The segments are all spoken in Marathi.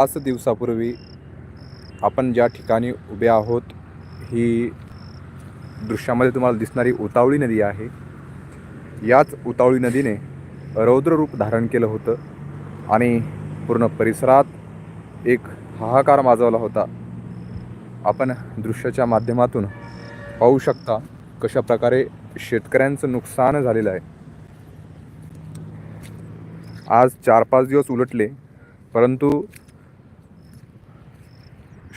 पाच दिवसापूर्वी आपण ज्या ठिकाणी उभे आहोत ही दृश्यामध्ये तुम्हाला दिसणारी उतावळी नदी आहे. याच उतावळी नदीने रौद्र रूप धारण केलं होतं आणि पूर्ण परिसरात एक हाहाकार माजवला होता. आपण दृश्याच्या माध्यमातून पाहू शकता कशा प्रकारे शेतकऱ्यांचं नुकसान झालेलं आहे. आज चार पाच दिवस उलटले परंतु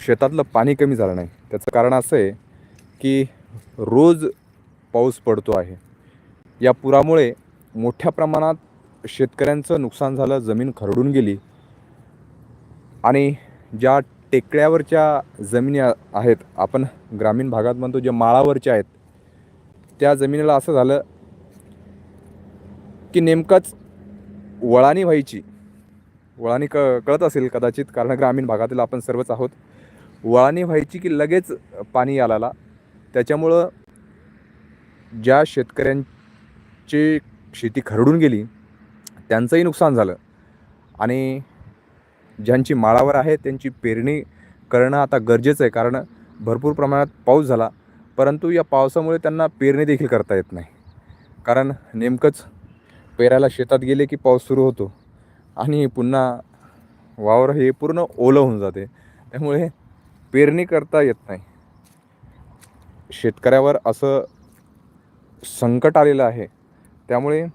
शेतातलं पाणी कमी झालं नाही. त्याचं कारण असं आहे की रोज पाऊस पडतो आहे. या पुरामुळे मोठ्या प्रमाणात शेतकऱ्यांचं नुकसान झालं जमीन खरडून गेली. आणि ज्या टेकड्यावरच्या जमिनी आहेत आपण ग्रामीण भागात म्हणतो ज्या माळावरच्या आहेत त्या जमिनीला असं झालं की नेमकंच वळानी व्हायची. वळानी क कळत असेल कदाचित कारण ग्रामीण भागातील आपण सर्वच आहोत. वळाने व्हायची की लगेच पाणी आलाला त्याच्यामुळं ज्या शेतकऱ्यांची शेती खरडून गेली त्यांचंही नुकसान झालं. आणि ज्यांची माळावर आहे त्यांची पेरणी करणं आता गरजेचं आहे कारण भरपूर प्रमाणात पाऊस झाला परंतु या पावसामुळे त्यांना पेरणी देखील करता येत नाही. कारण नेमकंच पेरायला शेतात गेले की पाऊस सुरू होतो आणि पुन्हा वावर हे पूर्ण ओलं होऊन जाते. त्यामुळे पेरणी करता येत नाही. शेतकऱ्यावर असं संकट आलेलं आहे. त्यामुळे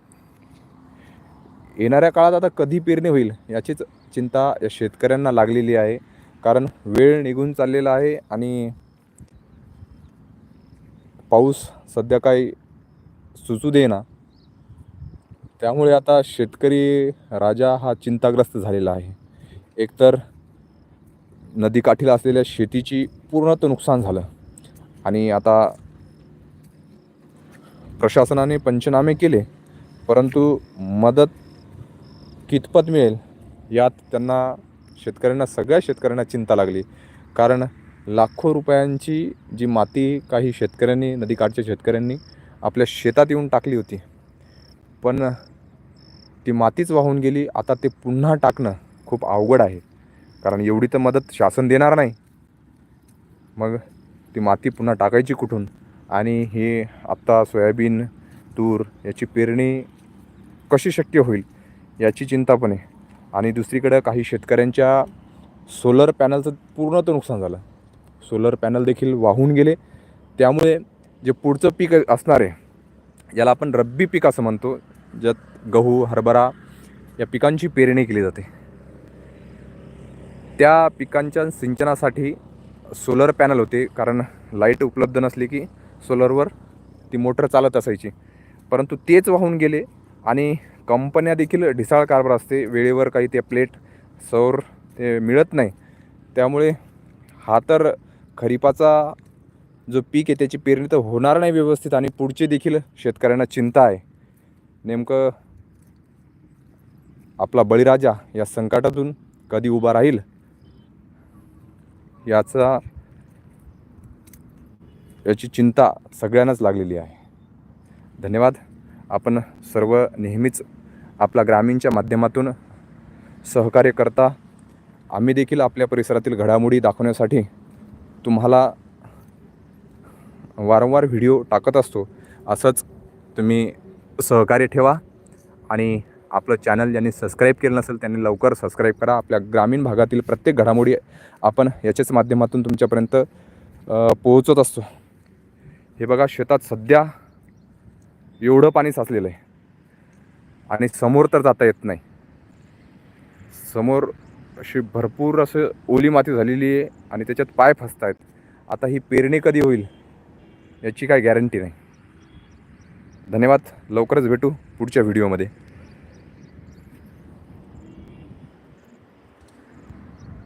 येणाऱ्या काळात आता कधी पेरणी होईल याचीच चिंता या शेतकऱ्यांना लागलेली आहे. कारण वेळ निघून चाललेला आहे आणि पाऊस सध्या काही सुचू देना त्यामुळे आता शेतकरी राजा हा चिंताग्रस्त झालेला आहे. एकतर नदीकाठीला असलेल्या शेतीची पूर्णत नुकसान झालं. आणि आता प्रशासनाने पंचनामे केले परंतु मदत कितपत मिळेल यात त्यांना शेतकऱ्यांना सगळ्या शेतकऱ्यांना चिंता लागली. कारण लाखो रुपयांची जी माती काही शेतकऱ्यांनी नदीकाठच्या शेतकऱ्यांनी आपल्या शेतात येऊन टाकली होती. पण ती मातीच वाहून गेली आता ते पुन्हा टाकणं खूप अवघड आहे. कारण एवढी तर मदत शासन देणार नाही. मग ती माती पुन्हा टाकायची कुठून? आणि हे आत्ता सोयाबीन तूर याची पेरणी कशी शक्य होईल याची चिंता पण आहे. आणि दुसरीकडं काही शेतकऱ्यांच्या सोलर पॅनलचं पूर्ण तर नुकसान झालं. सोलर पॅनल देखील वाहून गेले. त्यामुळे जे पुढचं पीक असणार आहे याला आपण रब्बी पीक असं म्हणतो ज्यात गहू हरभरा या पिकांची पेरणी केली जाते. त्या पिकांच्या सिंचनासाठी सोलर पॅनल होते कारण लाइट उपलब्ध नसली की सोलरवर ती मोटर चालत असायची. परंतु तेच वाहून गेले आणि कंपन्या देखील ढिसाळ कारभार असते. वेळेवर काही ते प्लेट सौर ते मिळत नाही. त्यामुळे हा तर खरीपाचा जो पीक आहे त्याची पेरणी तर होणार नाही व्यवस्थित आणि पुढची देखील शेतकऱ्यांना चिंता आहे. नेमकं आपला बळीराजा या संकटातून कधी उभा राहील? याचा याची चिंता सगळ्यांनाच लागलेली आहे. धन्यवाद. आपण सर्व नेहमीच आपला ग्रामीणच्या माध्यमातून सहकार्य करता. आम्ही देखील आपल्या परिसरातील घडामोडी दाखवण्यासाठी तुम्हाला वारंवार व्हिडिओ टाकत असतो. असंच तुम्ही सहकार्य ठेवा आणि आपलं चॅनल ज्यांनी सबस्क्राईब केलं नसेल त्यांनी लवकर सबस्क्राईब करा. आपल्या ग्रामीण भागातील प्रत्येक घडामोडी आपण याच्याच माध्यमातून तुमच्यापर्यंत पोहोचत असतो. हे बघा शेतात सध्या एवढं पाणी साचलेलं आहे. आणि समोर तर जाता येत नाही. समोर अशी भरपूर असं ओली माती झालेली आहे आणि त्याच्यात पाय फसत आहेत आता ही पेरणी कधी होईल याची काय गॅरंटी नाही. धन्यवाद. लवकरच भेटू पुढच्या व्हिडिओमध्ये